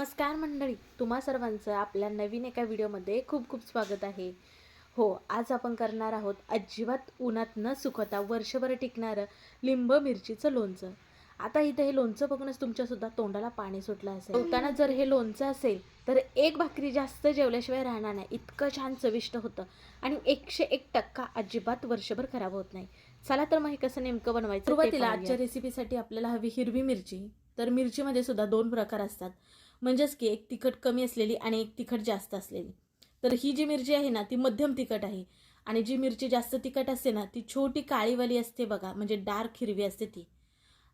नमस्कार मंडळी तुम्हा सर्वांचं आपल्या नवीन एका व्हिडिओमध्ये खूप खूप स्वागत आहे. हो आज आपण करणार आहोत अजिबात उन्हात न सुकवता वर्षभर टिकणारं लिंब मिरचीचं लोणचं. आता इथं हे लोणचं बघूनच तुमच्यासुद्धा तोंडाला पाणी सुटलं असेल. जेवताना जर हे लोणचं असेल तर एक भाकरी जास्त जेवल्याशिवाय राहणार नाही. इतकं छान चविष्ट होतं आणि एकशे एक टक्का अजिबात वर्षभर खराब होत नाही. चला तर मग हे कसं नेमकं बनवायचं सुरुवातीला. आजच्या रेसिपीसाठी आपल्याला हवी हिरवी मिरची. तर मिरचीमध्ये सुद्धा दोन प्रकार असतात. म्हणजेच की एक तिखट कमी असलेली आणि एक तिखट जास्त असलेली. तर ही जी मिरची आहे ना ती मध्यम तिखट आहे. आणि जी मिरची जास्त तिखट असते ना ती छोटी काळीवाली असते बघा म्हणजे डार्क हिरवी असते ती.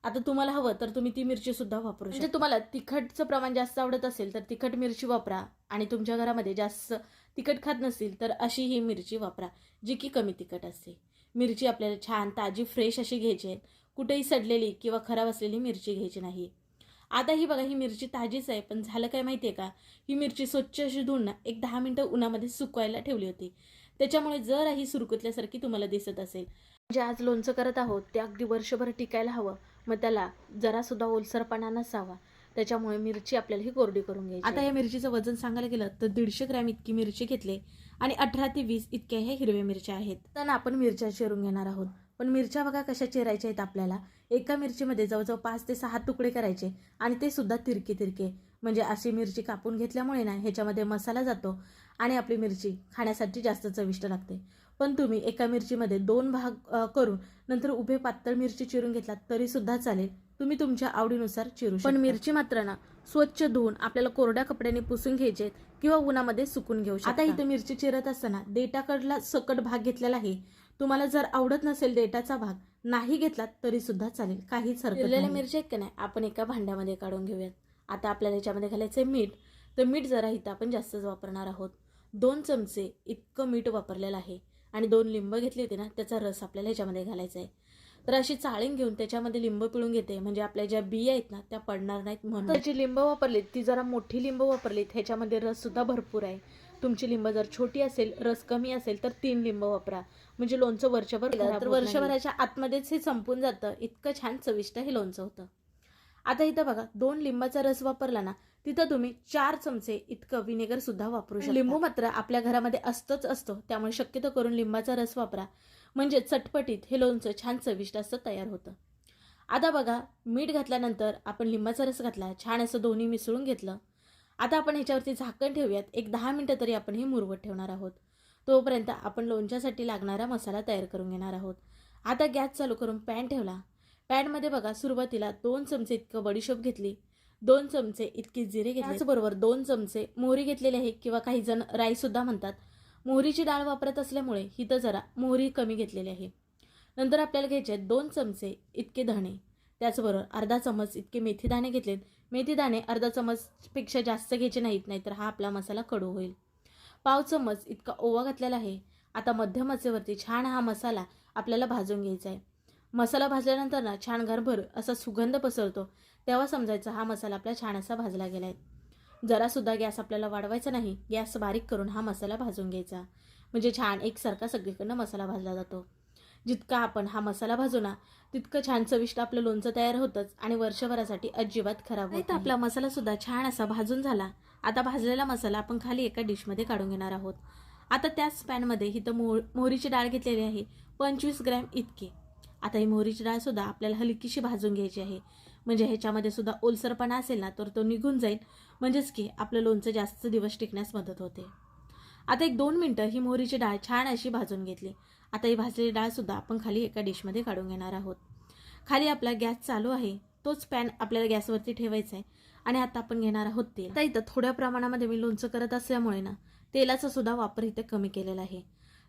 आता तुम्हाला हवं तर तुम्ही ती मिरची सुद्धा वापरू म्हणजे तुम्हाला तिखटचं प्रमाण जास्त आवडत असेल तर तिखट मिरची वापरा आणि तुमच्या घरामध्ये जास्त तिखट खात नसतील तर अशी ही मिरची वापरा जी की कमी तिखट असते. मिरची आपल्याला छान ताजी फ्रेश अशी घ्यायची आहे. कुठेही सडलेली किंवा खराब असलेली मिरची घ्यायची नाही. आता ही बघा ही मिरची ताजीच आहे पण झालं काय माहिती आहे का? ही मिरची स्वच्छ अशी धुवून ना एक दहा मिनटं उन्हामध्ये सुकवायला ठेवली होती. त्याच्यामुळे जर ही सुरकुतल्यासारखी तुम्हाला दिसत असेल. जे आज लोणचं करत आहोत ते अगदी वर्षभर टिकायला हवं. मग त्याला जरासुद्धा ओलसरपणा नसावा. त्याच्यामुळे मिरची आपल्याला ही कोरडी करून घ्यायची आता या मिरचीचं वजन सांगायला गेलं तर दीडशे ग्रॅम इतकी मिरची घेतली आणि अठरा ते वीस इतक्या ह्या हिरव्या मिरच्या आहेत. तर आपण मिरच्या चिरून घेणार आहोत. पण मिरच्या बघा कशा चिरायच्या आहेत आपल्याला. एका मिरचीमध्ये जवळजवळ पाच ते सहा तुकडे करायचे आणि ते सुद्धा तिरके तिरके. म्हणजे अशी मिरची कापून घेतल्यामुळे ना ह्याच्यामध्ये मसाला जातो आणि आपली मिरची खाण्यासाठी जास्त चविष्ट लागते. पण तुम्ही एका मिरचीमध्ये दोन भाग करून नंतर उभे पातळ मिरची चिरून घेतलात तरी सुद्धा चालेल. तुम्ही तुमच्या आवडीनुसार चिरू पण मिरची मात्र ना स्वच्छ धुवून आपल्याला कोरड्या कपड्याने पुसून घ्यायचे किंवा उन्हामध्ये सुकून घेऊ आता इथे मिरची चिरत असताना देटाकडला सकट भाग घेतलेला आहे. तुम्हाला जर आवडत नसेल देटाचा भाग नाही घेतलात तरी सुद्धा चालेल. काहीच हरकत नाही. मिरची आहेत का नाही? आपण एका भांड्यामध्ये काढून घेऊयात. आता आपल्याला याच्यामध्ये घालायचं आहे मीठ. तर मीठ जरा इथं आपण जास्तच वापरणार आहोत. दोन चमचे इतकं मीठ वापरलेलं आहे. आणि दोन लिंब घेतली होती ना त्याचा रस आपल्याला ह्याच्यामध्ये घालायचा आहे. तर अशी चाळीन घेऊन त्याच्यामध्ये लिंब पिळून घेते. म्हणजे आपल्या ज्या बिया आहेत ना त्या पडणार नाहीत म्हणून. जी लिंब वापरलीत ती जरा मोठी लिंब वापरलीत ह्याच्यामध्ये रस सुद्धा भरपूर आहे. तुमची लिंब जर छोटी असेल रस कमी असेल तर तीन लिंब वापरा. म्हणजे लोणचं वर्षभर तर. वर्षभराच्या आतमध्येच हे संपून जातं. इतकं छान चविष्ट हे लोणचं होतं. आता इथं बघा दोन लिंबाचा रस वापरला ना तिथं तुम्ही चार चमचे इतकं विनेगर सुद्धा वापरू शकता. लिंबू मात्र आपल्या घरामध्ये असतंच असतो त्यामुळे शक्यतो करून लिंबाचा रस वापरा. म्हणजे चटपटीत हे लोणचं छान चविष्ट असं तयार होतं. आता बघा मीठ घातल्यानंतर आपण लिंबाचा रस घातला. छान असं दोन्ही मिसळून घेतलं. आता आपण ह्याच्यावरती झाकण ठेवूयात. एक दहा मिनटं तरी आपण हे मुरवत ठेवणार आहोत. तोपर्यंत आपण लोणच्यासाठी लागणारा मसाला तयार करून घेणार आहोत. आता गॅस चालू करून पॅन ठेवला. पॅनमध्ये बघा सुरुवातीला दोन चमचे इतकं बडीशोप घेतली. दोन चमचे इतकी जिरे घेतले. त्याचबरोबर दोन चमचे मोहरी घेतलेले आहे किंवा काही जण राईसुद्धा म्हणतात. मोहरीची डाळ वापरत असल्यामुळे ही तर जरा मोहरी कमी घेतलेली आहे. नंतर आपल्याला घ्यायचे आहेत दोन चमचे इतके धणे. त्याचबरोबर अर्धा चमच इतके मेथीदाणे घेतलेत. मेथीदाणे अर्धा चमचपेक्षा जास्त घ्यायचे नाहीत नाहीतर हा आपला मसाला कडू होईल. पाव चमच इतका ओवा घातलेला आहे. आता मध्यम आचेवरती छान हा मसाला आपल्याला भाजून घ्यायचा आहे. मसाला भाजल्यानंतर ना छान घरभर असा सुगंध पसरतो. तेव्हा समजायचा हा मसाला आपला छान असा भाजला गेला आहे जरासुद्धा गॅस आपल्याला वाढवायचा नाही गॅस बारीक करून हा मसाला भाजून घ्यायचा. म्हणजे छान एकसारखा सगळीकडनं मसाला भाजला जातो. जितका आपण हा मसाला भाजू ना तितकं छान चविष्ट आपलं लोणचं तयार होतंच आणि वर्षभरासाठी अजिबात खराब होत. आपला मसाला सुद्धा छान असा भाजून झाला. आता भाजलेला मसाला आपण खाली एका डिशमध्ये काढून घेणार आहोत. आता त्याच पॅनमध्ये इथं मोह मोहरीची डाळ घेतलेली आहे. पंचवीस ग्रॅम इतके. आता ही मोहरीची डाळ सुद्धा आपल्याला हलकीशी भाजून घ्यायची आहे. म्हणजे ह्याच्यामध्ये सुद्धा ओलसरपणा असेल ना तर तो निघून जाईल. म्हणजेच की आपलं लोणचं जास्त दिवस टिकण्यास मदत होते. आता एक दोन मिनटं ही मोहरीची डाळ छान अशी भाजून घेतली. आता ही भाजलेली डाळ सुद्धा आपण खाली एका डिशमध्ये काढून घेणार आहोत. खाली आपला गॅस चालू आहे. तोच पॅन आपल्याला गॅसवरती ठेवायचा आहे आणि आता आपण घेणार आहोत तेल. आता इथं थोड्या प्रमाणामध्ये मी लोणचं करत असल्यामुळे ना तेलाचा सुद्धा वापर इथे कमी केलेला आहे.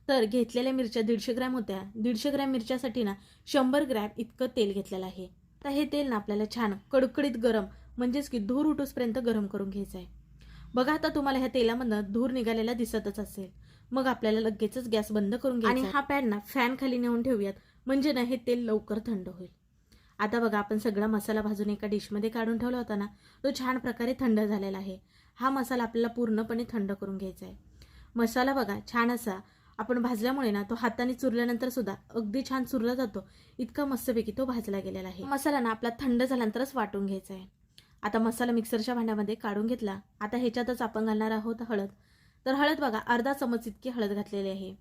तर घेतलेल्या मिरच्या दीडशे ग्रॅम होत्या. दीडशे ग्रॅम मिरच्यासाठी ना शंभर ग्रॅम इतकं तेल घेतलेलं आहे. तर हे तेल ना आपल्याला छान कडकडीत गरम म्हणजेच की धूर उठूसपर्यंत गरम करून घ्यायचं आहे बघा आता तुम्हाला ह्या तेलामधनं धूर निघालेला दिसतच असेल. मग आपल्याला लगेचच गॅस बंद करून घ्यायचा. आणि हा पॅन ना फॅन खाली नेऊन ठेवूयात. म्हणजे ना हे तेल लवकर थंड होईल. आता बघा आपण सगळा मसाला भाजून एका डिशमध्ये काढून ठेवला होता ना तो छान प्रकारे थंड झालेला आहे. हा मसाला आपल्याला पूर्णपणे थंड करून घ्यायचा आहे. मसाला बघा छान असा आपण भाजल्यामुळे ना तो हाताने चुरल्यानंतर सुद्धा अगदी छान चुरला जातो. इतका मस्तपैकी तो भाजला गेलेला आहे. मसाला ना आपला थंड झाल्यानंतरच वाटून घ्यायचा आहे. आता मसाला मिक्सरच्या भांड्यामध्ये काढून घेतला. आता ह्याच्यातच आपण घालणार आहोत हळद. तर हळद बघा अर्धा चमच इतकी हळद घातलेली आहे.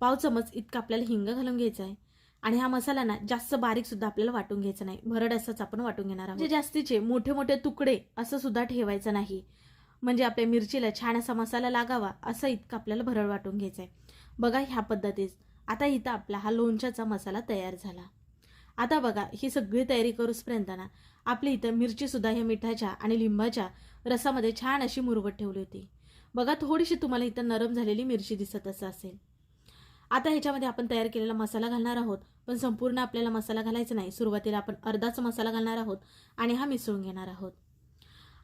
पाव चमच इतका आपल्याला हिंग घालून घ्यायचा आहे. आणि हा मसाला ना जास्त बारीक सुद्धा आपल्याला वाटून घ्यायचा नाही. भरड असंच आपण वाटून घेणार आहोत. म्हणजे जास्तीचे मोठे मोठे तुकडे असं सुद्धा ठेवायचं नाही. म्हणजे आपल्या मिरचीला छान असा मसाला लागावा असं इतकं आपल्याला भरड वाटून घ्यायचं आहे. बघा ह्या पद्धतीच आता इथं आपला हा लोणच्याचा मसाला तयार झाला. आता बघा ही सगळी तयारी करूसपर्यंत ना आपली इथं मिरचीसुद्धा ह्या मिठाच्या आणि लिंबाच्या रसामध्ये छान अशी मुरवत ठेवली होती. बघा थोडीशी तुम्हाला इथं नरम झालेली मिरची दिसत असं असेल. आता ह्याच्यामध्ये आपण तयार केलेला मसाला घालणार आहोत पण संपूर्ण आपल्याला मसाला घालायचा नाही. सुरुवातीला आपण अर्धाच मसाला घालणार आहोत आणि हा मिसळून घेणार आहोत.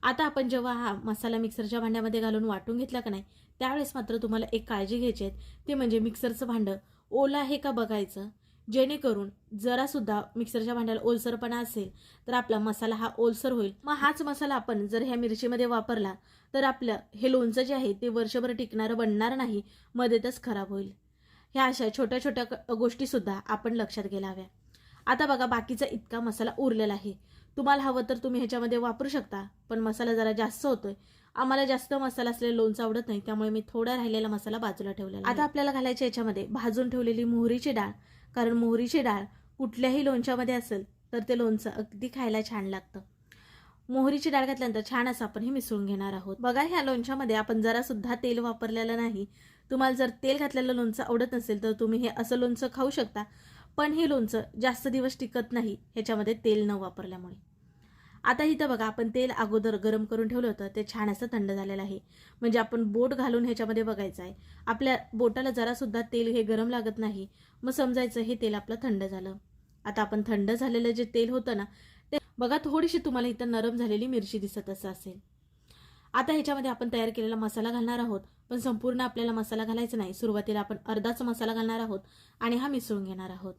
आता आपण जेव्हा हा मसाला मिक्सरच्या भांड्यामध्ये घालून वाटून घेतला का नाही त्यावेळेस मात्र तुम्हाला एक काळजी घ्यायची आहे. ते म्हणजे मिक्सरचं भांडं. ओलं आहे का बघायचं? जेणेकरून जरासुद्धा मिक्सरच्या भांड्याला ओलसरपणा असेल तर आपला मसाला हा ओलसर होईल. मग हाच मसाला आपण जर ह्या मिरचीमध्ये वापरला तर आपलं हे लोणचं जे आहे ते वर्षभर टिकणारं बनणार नाही मध्येतच खराब होईल. ह्या अशा छोट्या छोट्या गोष्टीसुद्धा आपण लक्षात घ्याव्या. आता बघा बाकीचा इतका मसाला उरलेला आहे. तुम्हाला हवं तर तुम्ही ह्याच्यामध्ये वापरू शकता पण मसाला जरा जास्त होतोय. आम्हाला जास्त मसाला असलेलं लोणचं आवडत नाही त्यामुळे मी थोडा राहिलेला मसाला बाजूला ठेवलेला आता आपल्याला घालायच्या याच्यामध्ये भाजून ठेवलेली मोहरीची डाळ कारण मोहरीची डाळ कुठल्याही लोणच्यामध्ये असेल तर ते लोणचं अगदी खायला छान लागतं. मोहरीची डाळ घातल्यानंतर छान असं आपण हे मिसळून घेणार आहोत. बघा ह्या लोणच्यामध्ये आपण जरा सुद्धा तेल वापरलेलं नाही. तुम्हाला जर तेल घातलेलं लोणचं आवडत नसेल तर तुम्ही हे असं लोणचं खाऊ शकता पण हे लोणचं जास्त दिवस टिकत नाही ह्याच्यामध्ये तेल न वापरल्यामुळे. आता इथं बघा आपण तेल अगोदर गरम करून ठेवलं होतं ते छान असं थंड झालेलं आहे. म्हणजे आपण बोट घालून ह्याच्यामध्ये बघायचं आहे. आपल्या बोटाला जरासुद्धा तेल हे गरम लागत नाही. मग समजायचं हे तेल आपलं थंड झालं. आता आपण थंड झालेलं जे तेल होतं ना ते बघा थोडीशी तुम्हाला इथं नरम झालेली मिरची दिसत असं असेल. आता ह्याच्यामध्ये आपण तयार केलेला मसाला घालणार आहोत पण संपूर्ण आपल्याला मसाला घालायचा नाही. सुरुवातीला आपण अर्धाच मसाला घालणार आहोत आणि हा मिसळून घेणार आहोत.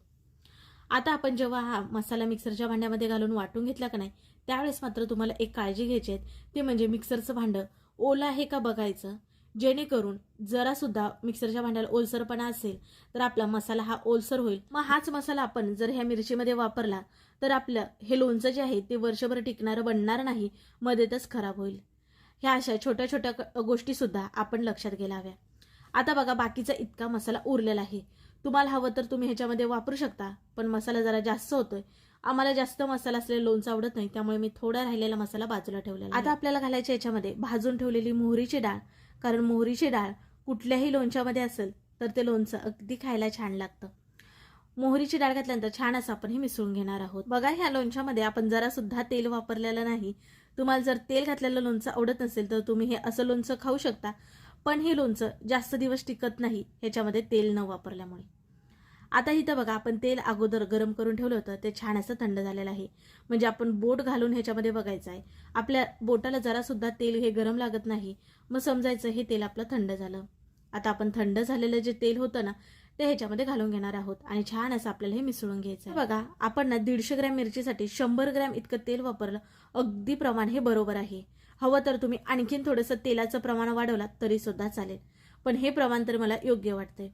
आता आपण जेव्हा हा मसाला मिक्सरच्या भांड्यामध्ये घालून वाटून घेतला का नाही त्यावेळेस मात्र तुम्हाला एक काळजी घ्यायची आहे. ते म्हणजे मिक्सरचं भांडं. ओलं आहे का बघायचं? जेणेकरून जरासुद्धा मिक्सरच्या भांड्याला ओलसरपणा असेल तर आपला मसाला हा ओलसर होईल. मग हाच मसाला आपण जर ह्या मिरचीमध्ये वापरला तर आपलं हे लोणचं जे आहे ते वर्षभर टिकणारं बनणार नाही. मध्येतच खराब होईल. ह्या अशा छोट्या छोट्या गोष्टीसुद्धा आपण लक्षात घ्याव्या. आता बघा बाकीचा इतका मसाला उरलेला आहे. तुम्हाला हवं तर तुम्ही ह्याच्यामध्ये वापरू शकता पण मसाला जरा जास्त होतोय. आम्हाला जास्त मसाला असलेलं लोणचं आवडत नाही त्यामुळे मी थोडा राहिलेला मसाला बाजूला ठेवलेला आता आपल्याला घालायच्या याच्यामध्ये भाजून ठेवलेली मोहरीची डाळ कारण मोहरीची डाळ कुठल्याही लोणच्यामध्ये असेल तर ते लोणचं अगदी खायला छान लागतं. मोहरीची डाळ घातल्यानंतर छान असं आपण हे मिसळून घेणार आहोत. बघा ह्या लोणच्यामध्ये आपण जरा सुद्धा तेल वापरलेलं नाही. तुम्हाला जर तेल घातलेलं लोणचं आवडत नसेल तर तुम्ही हे असं लोणचं खाऊ शकता पण हे लोणचं जास्त दिवस टिकत नाही ह्याच्यामध्ये तेल न वापरल्यामुळे. आता इथं बघा आपण तेल अगोदर गरम करून ठेवलं होतं ते छान असं थंड झालेलं आहे. म्हणजे आपण बोट घालून ह्याच्यामध्ये बघायचं आहे. आपल्या बोटाला जरासुद्धा तेल हे गरम लागत नाही. मग समजायचं हे तेल आपलं थंड झालं. आता आपण थंड झालेलं जे तेल होतं ना ते ह्याच्यामध्ये घालून घेणार आहोत. आणि छान असं आपल्याला हे मिसळून घ्यायचं आहे. बघा आपण ना दीडशे ग्रॅम मिरचीसाठी शंभर ग्रॅम इतकं तेल वापरलं अगदी प्रमाण हे बरोबर आहे. हवं तर तुम्ही आणखीन थोडंसं तेलाचं प्रमाण वाढवलात तरी सुद्धा चालेल. पण हे प्रमाण तर मला योग्य वाटतंय.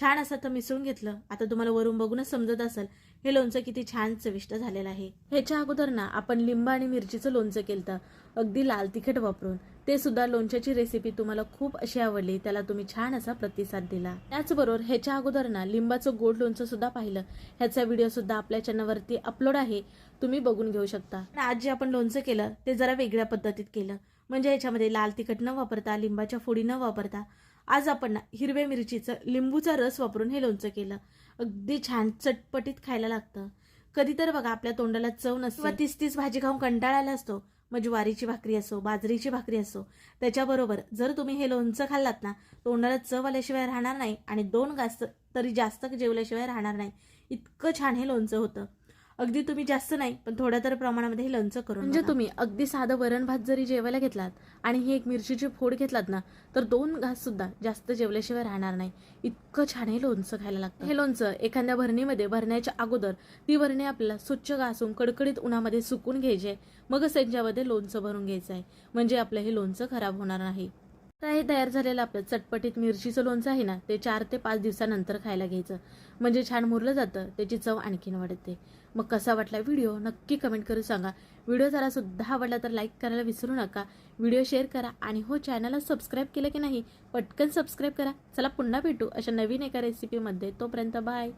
छान असं तर मिसळून घेतलं. आता तुम्हाला वरून बघूनच समजत असेल हे लोणचं किती छान चविष्ट झालेलं आहे. ह्याच्या अगोदर ना आपण लिंब आणि मिरचीचं लोणचं केलं अगदी लाल तिखट वापरून. ते सुद्धा लोणच्याची रेसिपी तुम्हाला खूप अशी आवडली त्याला तुम्ही छान असा प्रतिसाद दिला. त्याचबरोबर ह्याच्या अगोदर ना लिंबाचं गोड लोणचं सुद्धा पाहिलं. ह्याचा व्हिडिओ सुद्धा आपल्या चॅनलवरती अपलोड आहे. तुम्ही बघून घेऊ शकता. आज जे आपण लोणचं केलं ते जरा वेगळ्या पद्धतीत केलं. म्हणजे ह्याच्यामध्ये लाल तिखट न वापरता लिंबाच्या फोडी न वापरता आज आपण ना हिरव्या मिरचीचं लिंबूचा रस वापरून हे लोणचं केलं. अगदी छान चटपटीत खायला लागतं. कधी तर बघा आपल्या तोंडाला चव नसते. तीस तीस भाजी खाऊन कंटाळायला असतो. म्हणजे मग ज्वारीची भाकरी असो बाजरीची भाकरी असो. त्याच्याबरोबर जर तुम्ही हे लोणचं खाल्लात ना तोंडाला चव आल्याशिवाय राहणार नाही आणि दोन गास्त तरी जास्त जेवल्याशिवाय राहणार नाही. इतकं छान हे लोणचं होतं. अगदी तुम्ही जास्त नाही पण थोड्या तर प्रमाणामध्ये हे लोणचं करून म्हणजे तुम्ही अगदी साधं वरण भात जरी जेवायला घेतलात आणि ही एक मिरचीची फोड घेतलात ना तर दोन घास सुद्धा जास्त जेवल्याशिवाय राहणार नाही. इतकं छान हे लोणचं खायला लागतं. हे लोणचं एखाद्या भरणीमध्ये भरण्याच्या अगोदर ती भरणी आपल्याला स्वच्छ घासून कडकडीत उन्हामध्ये सुकून घ्यायची आहे. मगच त्यांच्यामध्ये लोणचं भरून घ्यायचं आहे. म्हणजे आपलं हे लोणचं खराब होणार नाही. तर हे तयार झालेलं आपलं चटपटीत मिरचीचं लोणचं आहे ना ते चार ते पाच दिवसानंतर खायला घ्यायचं. म्हणजे छान मुरलं जातं त्याची चव आणखीन वाढते. मग कसा वाटला व्हिडिओ नक्की कमेंट करून सांगा. व्हिडिओ जरा सुद्धा आवडला तर लाईक करायला विसरू नका. व्हिडिओ शेअर करा आणि हो चॅनलला सबस्क्राईब केलं की नाही पटकन सबस्क्राईब करा. चला पुन्हा भेटू अशा नवीन एका रेसिपीमध्ये तोपर्यंत बाय.